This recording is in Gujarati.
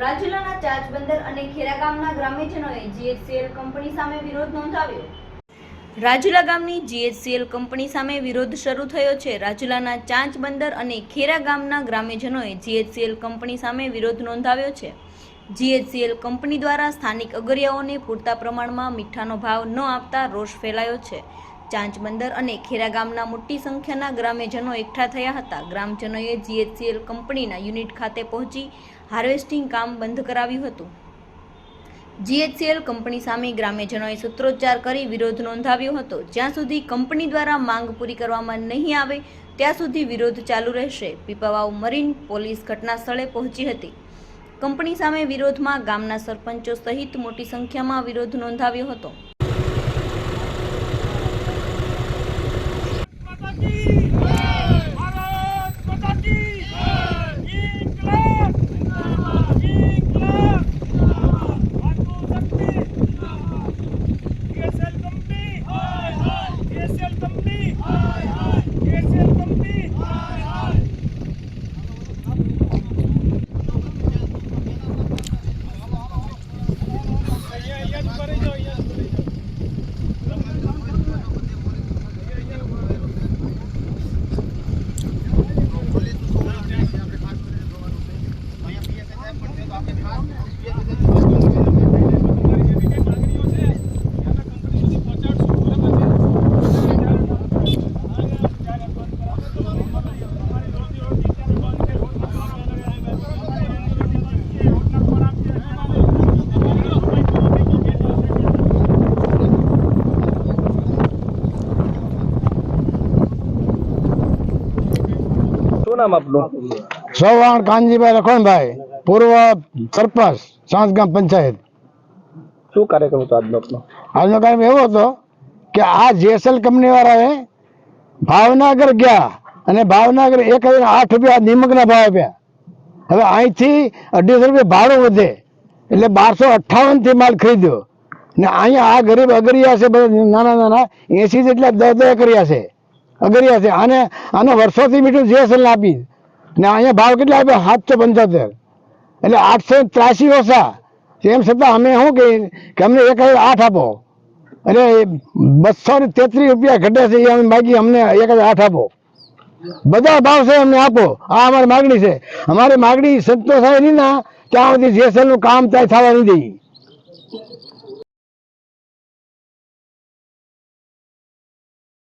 રાજુલાના ચાચ બંદર અને ખેરા ગામના ગ્રામ્યજનોએ જીએચસીએલ કંપની સામે વિરોધ નોંધાવ્યો. રાજુલા ગામની જીએચસીએલ કંપની સામે વિરોધ શરૂ થયો છે. રાજુલાના ચાંચ બંદર અને ખેરા ગામના ગ્રામ્યજનોએ જીએચસીએલ કંપની સામે વિરોધ નોંધાવ્યો છે. જીએચસીએલ કંપની દ્વારા સ્થાનિક અગરિયાઓને પૂરતા પ્રમાણમાં મીઠાનો ભાવ ન આપતા રોષ ફેલાયો છે. ચાંચ બંદર અને ખેરા ગામના મોટી સંખ્યાના ગ્રામ્યજનો એકઠા થયા હતા. ગ્રામજનોએ જીએચસીએલ કંપનીના યુનિટ ખાતે પહોંચી હાર્વેસ્ટિંગ કામ બંધ કરાવ્યું હતું. જીએચસીએલ કંપની સામે ગ્રામ્યજનોએ સૂત્રોચ્ચાર કરી વિરોધ નોંધાવ્યો હતો. જ્યાં સુધી કંપની દ્વારા માંગ પૂરી કરવામાં નહીં આવે, ત્યાં સુધી વિરોધ ચાલુ રહેશે. પીપાવાવ મરીન પોલીસ ઘટના સ્થળે પહોંચી હતી. કંપની સામે વિરોધમાં ગામના સરપંચો સહિત મોટી સંખ્યામાં વિરોધ નોંધાવ્યો હતો. શું નામ આપનું? ચૌહાણ કાનજીભાઈ લખણભાઈ પૂર્વ સરપંચ સાંસગામ પંચાયત. શું કાર્યક્રમ હતો આજનો આપનો? આજનો કાર્યક્રમ એવો હતો કે આ જેસલ કંપની વાળાએ ભાવનગર ગયા અને ભાવનગર એક હજાર આઠ રૂપિયા નિમકના ભાવ આપ્યા. હવે અહીંથી અઢીસો રૂપિયા ભાડું વધે એટલે બારસો અઠ્ઠાવનથી માલ ખરીદ્યો. ને અહીંયા આ ગરીબ અગરિયા છે બધા નાના નાના એસી જેટલા દર દયા કર્યા છે. અગરિયા છે. આને આને વર્ષોથી મીઠું જીએસએલ આપી. ને અહીંયા ભાવ કેટલા આપ્યા? સાતસો પંચોતેર. એટલે આઠસો ત્રાસી ઓછા. એમ છતાં અમે શું કહીએ કે અમને એક હજાર આઠ આપો. એટલે બસો ને તેત્રીસ રૂપિયા ઘટે છે. એ અમે માગીએ અમને એક હજાર આઠ આપો. બધા ભાવ છે અમને આપો. આ અમારી માગણી છે. અમારી માગણી સંતોષાય નહીં ના ત્યાં સુધી જેસલ કામ ત્યાં થવા નહીં દઈએ